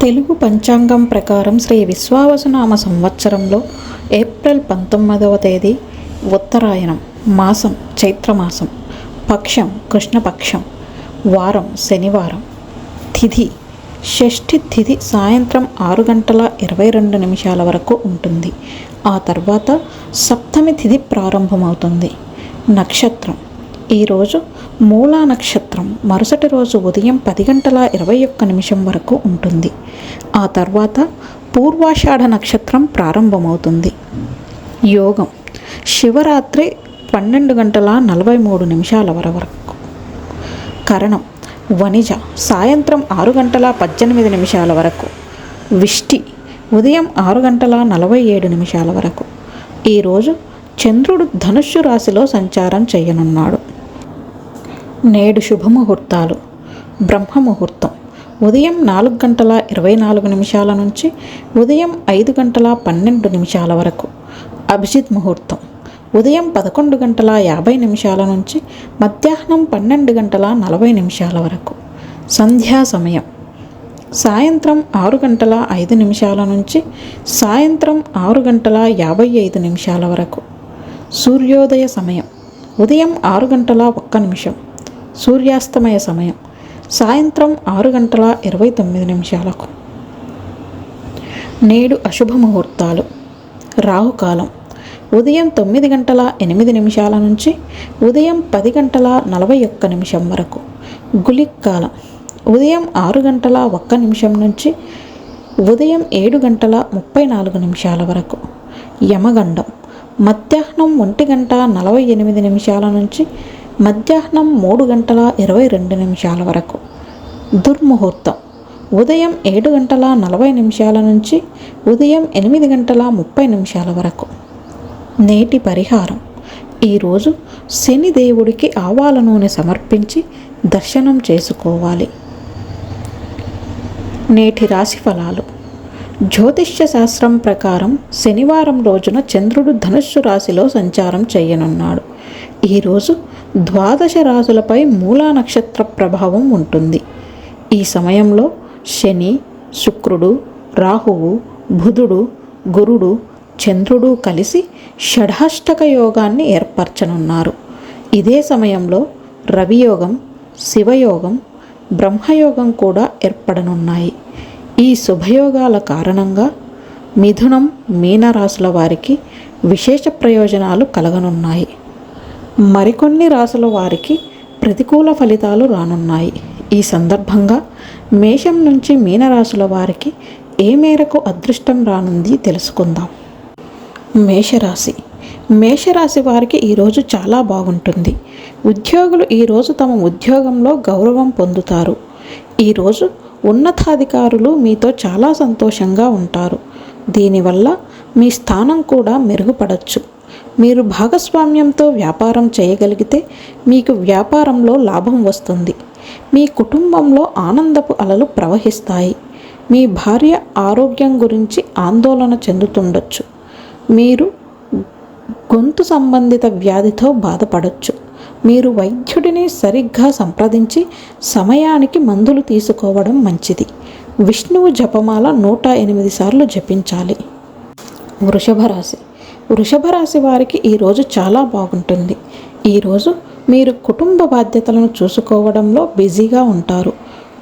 తెలుగు పంచాంగం ప్రకారం శ్రీ విశ్వావసనామ సంవత్సరంలో ఏప్రిల్ పంతొమ్మిదవ తేదీ ఉత్తరాయణం మాసం చైత్రమాసం పక్షం కృష్ణపక్షం వారం శనివారం. తిథి షష్ఠి తిథి సాయంత్రం ఆరు గంటల ఇరవై రెండు నిమిషాల వరకు ఉంటుంది. ఆ తర్వాత సప్తమి తిథి ప్రారంభమవుతుంది. నక్షత్రం ఈరోజు మూలా నక్షత్రం మరుసటి రోజు ఉదయం పది గంటల ఇరవై ఒక్క నిమిషం వరకు ఉంటుంది. ఆ తర్వాత పూర్వాషాఢ నక్షత్రం ప్రారంభమవుతుంది. యోగం శివరాత్రి పన్నెండు గంటల నలభై మూడు నిమిషాల వరకు. కరణం వణిజ సాయంత్రం ఆరు గంటల పద్దెనిమిది నిమిషాల వరకు. విష్టి ఉదయం ఆరు గంటల నలభై ఏడు నిమిషాల వరకు. ఈరోజు చంద్రుడు ధనుస్సు రాశిలో సంచారం చేయనున్నాడు. నేడు శుభముహూర్తాలు. బ్రహ్మముహూర్తం. ఉదయం నాలుగు గంటల ఇరవై నాలుగు నిమిషాల నుంచి ఉదయం ఐదు గంటల పన్నెండు నిమిషాల వరకు అభిజిత్ ముహూర్తం. ఉదయం పదకొండు గంటల యాభై నిమిషాల నుంచి మధ్యాహ్నం పన్నెండు గంటల నలభై నిమిషాల వరకు సంధ్యా సమయం. సాయంత్రం ఆరు గంటల ఐదు నిమిషాల నుంచి సాయంత్రం ఆరు గంటల యాభై ఐదు నిమిషాల వరకు సూర్యోదయ సమయం. ఉదయం ఆరు గంటల ఒక్క నిమిషం. సూర్యాస్తమయ సమయం సాయంత్రం ఆరు గంటల ఇరవై తొమ్మిది నిమిషాలకు. నేడు అశుభ ముహూర్తాలు రాహుకాలం. ఉదయం తొమ్మిది గంటల ఎనిమిది నిమిషాల నుంచి ఉదయం పది గంటల నలభై ఒక్క నిమిషం వరకు. గులిక్ కాలం ఉదయం ఆరు గంటల ఒక్క నిమిషం నుంచి ఉదయం ఏడు గంటల ముప్పై నాలుగు నిమిషాల వరకు. యమగండం. మధ్యాహ్నం ఒంటి గంట నలభై ఎనిమిది నిమిషాల నుంచి మధ్యాహ్నం మూడు గంటల ఇరవై రెండు నిమిషాల వరకు. దుర్ముహూర్తం. ఉదయం ఏడు గంటల నలభై నిమిషాల నుంచి ఉదయం ఎనిమిది గంటల ముప్పై నిమిషాల వరకు. నేటి పరిహారం. ఈరోజు శని దేవుడికి ఆవాల నూనె సమర్పించి దర్శనం చేసుకోవాలి. నేటి రాశి ఫలాలు. జ్యోతిష్య శాస్త్రం ప్రకారం శనివారం రోజున చంద్రుడు ధనుస్సు రాశిలో సంచారం చేయనున్నాడు. ఈరోజు ద్వాదశ రాశులపై మూలా నక్షత్ర ప్రభావం ఉంటుంది. ఈ సమయంలో శని శుక్రుడు రాహువు బుధుడు గురుడు చంద్రుడు కలిసి షడాష్టక యోగాన్ని ఏర్పరచనున్నారు. ఇదే సమయంలో రవియోగం శివయోగం బ్రహ్మయోగం కూడా ఏర్పడనున్నాయి. ఈ శుభయోగాల కారణంగా మిథునం మీనరాశుల వారికి విశేష ప్రయోజనాలు కలగనున్నాయి. మరికొన్ని రాసుల వారికి ప్రతికూల ఫలితాలు రానున్నాయి. ఈ సందర్భంగా మేషం నుంచి మీనరాశుల వారికి ఏ మేరకు అదృష్టం రానుంది తెలుసుకుందాం. మేషరాశి. మేషరాశి వారికి ఈరోజు చాలా బాగుంటుంది. ఉద్యోగులు ఈరోజు తమ ఉద్యోగంలో గౌరవం పొందుతారు. ఈరోజు ఉన్నతాధికారులు మీతో చాలా సంతోషంగా ఉంటారు. దీనివల్ల మీ స్థానం కూడా మెరుగుపడచ్చు. మీరు భాగస్వామ్యంతో వ్యాపారం చేయగలిగితే మీకు వ్యాపారంలో లాభం వస్తుంది. మీ కుటుంబంలో ఆనందపు అలలు ప్రవహిస్తాయి. మీ భార్య ఆరోగ్యం గురించి ఆందోళన చెందుతుండొచ్చు. మీరు గొంతు సంబంధిత వ్యాధితో బాధపడొచ్చు. మీరు వైద్యుడిని సరిగ్గా సంప్రదించి సమయానికి మందులు తీసుకోవడం మంచిది. విష్ణువు జపమాల నూట ఎనిమిది సార్లు జపించాలి. వృషభ రాశి వృషభ రాశి వారికి ఈరోజు చాలా బాగుంటుంది. ఈరోజు మీరు కుటుంబ బాధ్యతలను చూసుకోవడంలో బిజీగా ఉంటారు.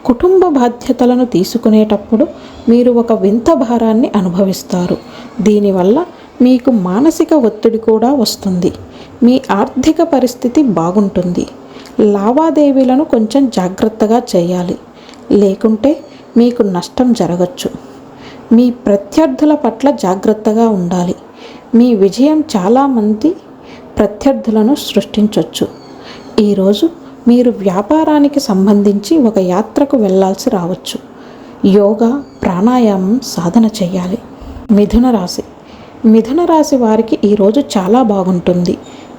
కుటుంబ బాధ్యతలను తీసుకునేటప్పుడు మీరు ఒక వింత భారాన్ని అనుభవిస్తారు. దీనివల్ల మీకు మానసిక ఒత్తిడి కూడా వస్తుంది. మీ ఆర్థిక పరిస్థితి బాగుంటుంది. లావాదేవీలను కొంచెం జాగ్రత్తగా చేయాలి. లేకుంటే మీకు నష్టం జరగచ్చు. మీ ప్రత్యర్థుల పట్ల జాగ్రత్తగా ఉండాలి. మీ విజయం చాలామంది ప్రత్యర్థులను సృష్టించవచ్చు ఈరోజు మీరు వ్యాపారానికి సంబంధించి ఒక యాత్రకు వెళ్ళాల్సి రావచ్చు. యోగా ప్రాణాయామం సాధన చేయాలి. మిథున రాశి. మిథున రాశి వారికి ఈరోజు చాలా బాగుంటుంది.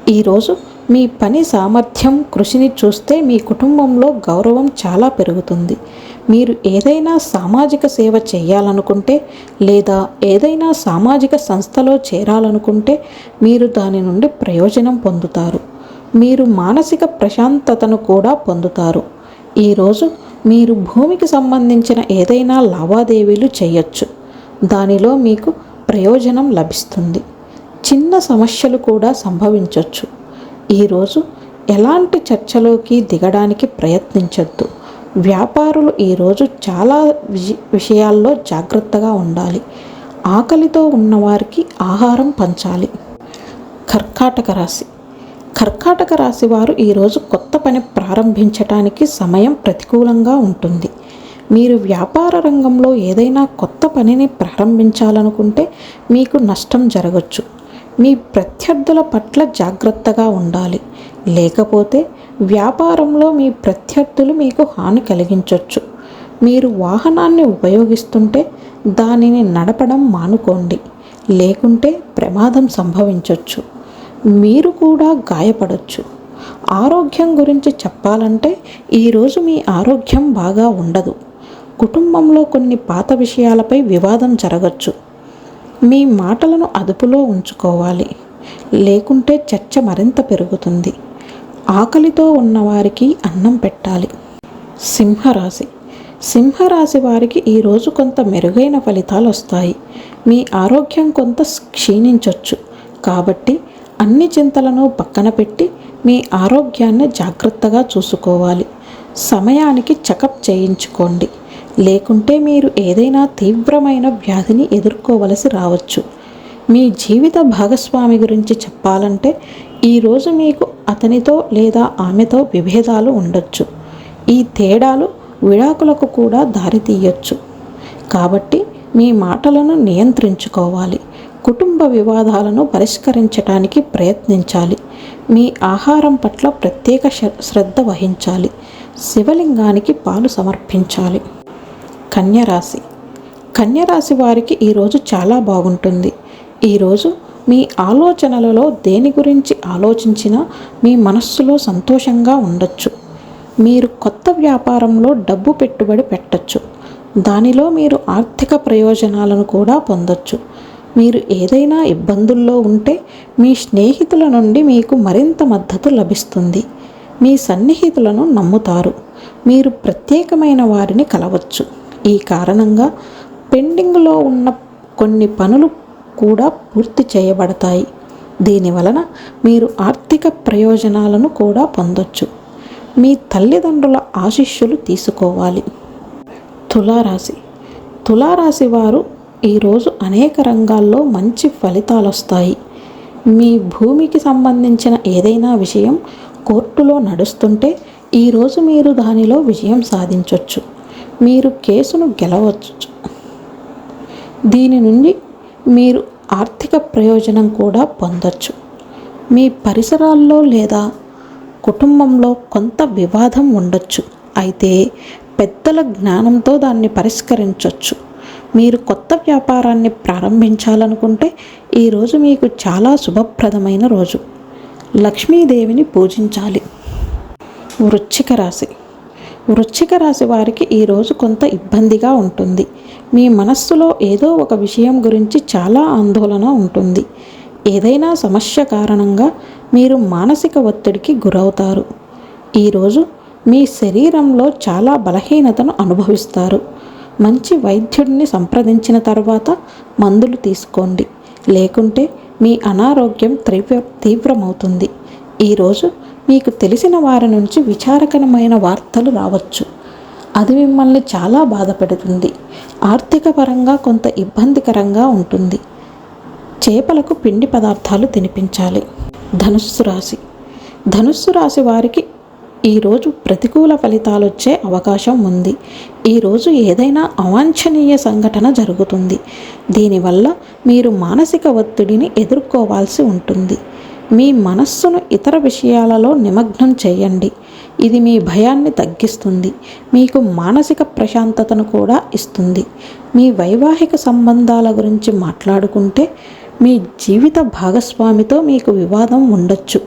ఈరోజు మీ పని సామర్థ్యం కృషిని చూస్తే మీ కుటుంబంలో గౌరవం చాలా పెరుగుతుంది. మీరు ఏదైనా సామాజిక సేవ చేయాలనుకుంటే లేదా ఏదైనా సామాజిక సంస్థలో చేరాలనుకుంటే మీరు దాని నుండి ప్రయోజనం పొందుతారు. మీరు మానసిక ప్రశాంతతను కూడా పొందుతారు. ఈరోజు మీరు భూమికి సంబంధించిన ఏదైనా లావాదేవీలు చేయొచ్చు. దానిలో మీకు ప్రయోజనం లభిస్తుంది. చిన్న సమస్యలు కూడా సంభవించవచ్చు ఈరోజు ఎలాంటి చర్చలోకి దిగడానికి ప్రయత్నించొద్దు. వ్యాపారులు ఈరోజు చాలా విషయాల్లో జాగ్రత్తగా ఉండాలి. ఆకలితో ఉన్నవారికి ఆహారం పంచాలి. కర్కాటక రాశి. కర్కాటక రాశి వారు ఈరోజు కొత్త పని ప్రారంభించటానికి సమయం ప్రతికూలంగా ఉంటుంది. మీరు వ్యాపార రంగంలో ఏదైనా కొత్త పనిని ప్రారంభించాలనుకుంటే మీకు నష్టం జరగచ్చు. మీ ప్రత్యర్థుల పట్ల జాగ్రత్తగా ఉండాలి. లేకపోతే వ్యాపారంలో మీ ప్రత్యర్థులు మీకు హాని కలిగించవచ్చు మీరు వాహనాన్ని ఉపయోగిస్తుంటే దానిని నడపడం మానుకోండి. లేకుంటే ప్రమాదం సంభవించవచ్చు మీరు కూడా గాయపడవచ్చు ఆరోగ్యం గురించి చెప్పాలంటే ఈరోజు మీ ఆరోగ్యం బాగా ఉండదు. కుటుంబంలో కొన్ని పాత విషయాలపై వివాదం జరగచ్చు. మీ మాటలను అదుపులో ఉంచుకోవాలి. లేకుంటే చర్చ మరింత పెరుగుతుంది. ఆకలితో ఉన్నవారికి అన్నం పెట్టాలి. సింహరాశి. సింహరాశి వారికి ఈరోజు కొంత మెరుగైన ఫలితాలు వస్తాయి. మీ ఆరోగ్యం కొంత క్షీణించవచ్చు కాబట్టి అన్ని చింతలను పక్కన పెట్టి మీ ఆరోగ్యాన్ని జాగ్రత్తగా చూసుకోవాలి. సమయానికి చెకప్ చేయించుకోండి. లేకుంటే మీరు ఏదైనా తీవ్రమైన వ్యాధిని ఎదుర్కోవలసి రావచ్చు. మీ జీవిత భాగస్వామి గురించి చెప్పాలంటే ఈరోజు మీకు అతనితో లేదా ఆమెతో విభేదాలు ఉండొచ్చు. ఈ తేడాలు విడాకులకు కూడా దారితీయొచ్చు కాబట్టి మీ మాటలను నియంత్రించుకోవాలి. కుటుంబ వివాదాలను పరిష్కరించడానికి ప్రయత్నించాలి. మీ ఆహారం పట్ల ప్రత్యేక శ్ర- శ్రద్ధ వహించాలి. శివలింగానికి పాలు సమర్పించాలి. కన్యరాశి. కన్యరాశి వారికి ఈరోజు చాలా బాగుంటుంది. ఈరోజు మీ ఆలోచనలలో దేని గురించి ఆలోచించినా మీ మనస్సులో సంతోషంగా ఉండొచ్చు. మీరు కొత్త వ్యాపారంలో డబ్బు పెట్టుబడి పెట్టచ్చు. దానిలో మీరు ఆర్థిక ప్రయోజనాలను కూడా పొందొచ్చు. మీరు ఏదైనా ఇబ్బందుల్లో ఉంటే మీ స్నేహితుల నుండి మీకు మరింత మద్దతు లభిస్తుంది. మీ సన్నిహితులను నమ్ముతారు. మీరు ప్రత్యేకమైన వారిని కలవచ్చు. ఈ కారణంగా పెండింగ్లో ఉన్న కొన్ని పనులు కూడా పూర్తి చేయబడతాయి. దీనివలన మీరు ఆర్థిక ప్రయోజనాలను కూడా పొందొచ్చు. మీ తల్లిదండ్రుల ఆశీస్సులు తీసుకోవాలి. తులారాశి. తులారాశి వారు ఈరోజు అనేక రంగాల్లో మంచి ఫలితాలు వస్తాయి మీ భూమికి సంబంధించిన ఏదైనా విషయం కోర్టులో నడుస్తుంటే ఈరోజు మీరు దానిలో విజయం సాధించవచ్చు మీరు కేసును గెలవచ్చు. దీని నుండి మీరు ఆర్థిక ప్రయోజనం కూడా పొందొచ్చు. మీ పరిసరాల్లో లేదా కుటుంబంలో కొంత వివాదం ఉండొచ్చు. అయితే పెద్దల జ్ఞానంతో దాన్ని పరిష్కరించవచ్చు మీరు కొత్త వ్యాపారాన్ని ప్రారంభించాలనుకుంటే ఈరోజు మీకు చాలా శుభప్రదమైన రోజు. లక్ష్మీదేవిని పూజించాలి. వృశ్చిక రాశి. వృశ్చిక రాశి వారికి ఈరోజు కొంత ఇబ్బందిగా ఉంటుంది. మీ మనస్సులో ఏదో ఒక విషయం గురించి చాలా ఆందోళన ఉంటుంది. ఏదైనా సమస్య కారణంగా మీరు మానసిక ఒత్తిడికి గురవుతారు. ఈరోజు మీ శరీరంలో చాలా బలహీనతను అనుభవిస్తారు. మంచి వైద్యుడిని సంప్రదించిన తర్వాత మందులు తీసుకోండి. లేకుంటే మీ అనారోగ్యం తీవ్ర తీవ్రమవుతుంది. ఈరోజు మీకు తెలిసిన వారి నుంచి విచారకరమైన వార్తలు రావచ్చు. అది మిమ్మల్ని చాలా బాధపెడుతుంది. ఆర్థిక పరంగా కొంత ఇబ్బందికరంగా ఉంటుంది. చేపలకు పిండి పదార్థాలు తినిపించాలి. ధనుస్సు రాశి. ధనుస్సు రాశి వారికి ఈరోజు ప్రతికూల ఫలితాలు వచ్చే అవకాశం ఉంది. ఈరోజు ఏదైనా అవాంఛనీయ సంఘటన జరుగుతుంది. దీనివల్ల మీరు మానసిక ఒత్తిడిని ఎదుర్కోవాల్సి ఉంటుంది. మీ మనస్సును ఇతర విషయాలలో నిమగ్నం చేయండి. ఇది మీ భయాన్ని తగ్గిస్తుంది మీకు మానసిక ప్రశాంతతను కూడా ఇస్తుంది. మీ వైవాహిక సంబంధాల గురించి మాట్లాడుకుంటే మీ జీవిత భాగస్వామితో మీకు వివాదం ఉండొచ్చు.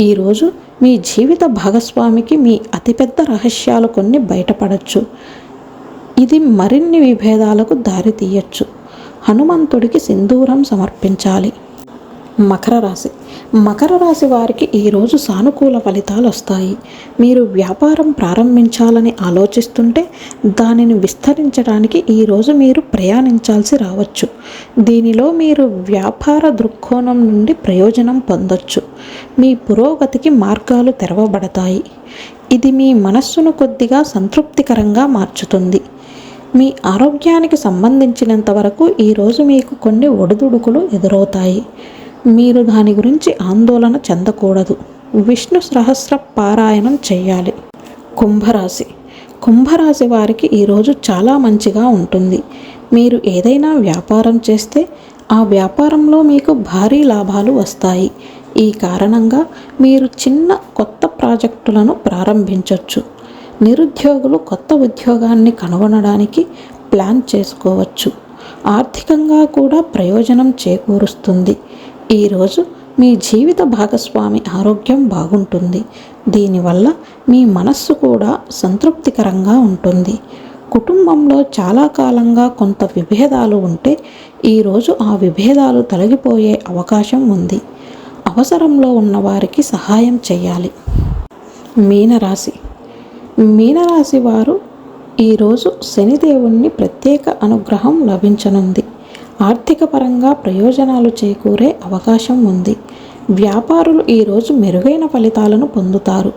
ఈరోజు మీ జీవిత భాగస్వామికి మీ అతిపెద్ద రహస్యాలు కొన్ని బయటపడచ్చు. ఇది మరిన్ని విభేదాలకు దారితీయచ్చు. హనుమంతుడికి సింధూరం సమర్పించాలి. మకర రాశి. మకర రాశి వారికి ఈరోజు సానుకూల ఫలితాలు వస్తాయి. మీరు వ్యాపారం ప్రారంభించాలని ఆలోచిస్తుంటే దానిని విస్తరించడానికి ఈరోజు మీరు ప్రయాణించాల్సి రావచ్చు. దీనిలో మీరు వ్యాపార దృక్కోణం నుండి ప్రయోజనం పొందొచ్చు. మీ పురోగతికి మార్గాలు తెరవబడతాయి. ఇది మీ మనస్సును కొద్దిగా సంతృప్తికరంగా మార్చుతుంది. మీ ఆరోగ్యానికి సంబంధించినంత వరకు ఈరోజు మీకు కొన్ని ఒడిదుడుకులు ఎదురవుతాయి. మీరు దాని గురించి ఆందోళన చెందకూడదు. విష్ణు సహస్ర పారాయణం చేయాలి కుంభరాశి. కుంభరాశి వారికి ఈరోజు చాలా మంచిగా ఉంటుంది. మీరు ఏదైనా వ్యాపారం చేస్తే ఆ వ్యాపారంలో మీకు భారీ లాభాలు వస్తాయి. ఈ కారణంగా మీరు చిన్న కొత్త ప్రాజెక్టులను ప్రారంభించవచ్చు నిరుద్యోగులు కొత్త ఉద్యోగాన్ని కనుగొనడానికి ప్లాన్ చేసుకోవచ్చు. ఆర్థికంగా కూడా ప్రయోజనం చేకూరుస్తుంది. ఈరోజు మీ జీవిత భాగస్వామి ఆరోగ్యం బాగుంటుంది. దీనివల్ల మీ మనస్సు కూడా సంతృప్తికరంగా ఉంటుంది. కుటుంబంలో చాలా కాలంగా కొంత విభేదాలు ఉంటే ఈరోజు ఆ విభేదాలు తొలగిపోయే అవకాశం ఉంది. అవసరంలో ఉన్నవారికి సహాయం చేయాలి. మీనరాశి. మీనరాశి వారు ఈరోజు శనిదేవుణ్ణి ప్రత్యేక అనుగ్రహం లభించనుంది. ఆర్థిక పరంగా ప్రయోజనాలు చేకూరే అవకాశం ఉంది. వ్యాపారులు ఈరోజు మెరుగైన ఫలితాలను పొందుతారు.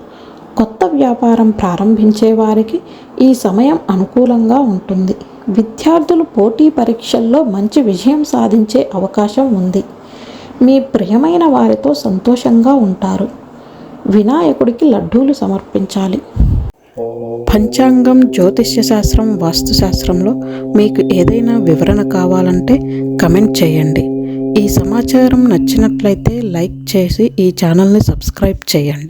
కొత్త వ్యాపారం ప్రారంభించే వారికి ఈ సమయం అనుకూలంగా ఉంటుంది. విద్యార్థులు పోటీ పరీక్షల్లో మంచి విజయం సాధించే అవకాశం ఉంది. మీ ప్రియమైన వారితో సంతోషంగా ఉంటారు. వినాయకుడికి లడ్డూలు సమర్పించాలి. పంచాంగం జ్యోతిష్య శాస్త్రం వాస్తుశాస్త్రంలో మీకు ఏదైనా వివరణ కావాలంటే కమెంట్ చేయండి. ఈ సమాచారం నచ్చినట్లయితే లైక్ చేసి ఈ ఛానల్ని సబ్స్క్రైబ్ చేయండి.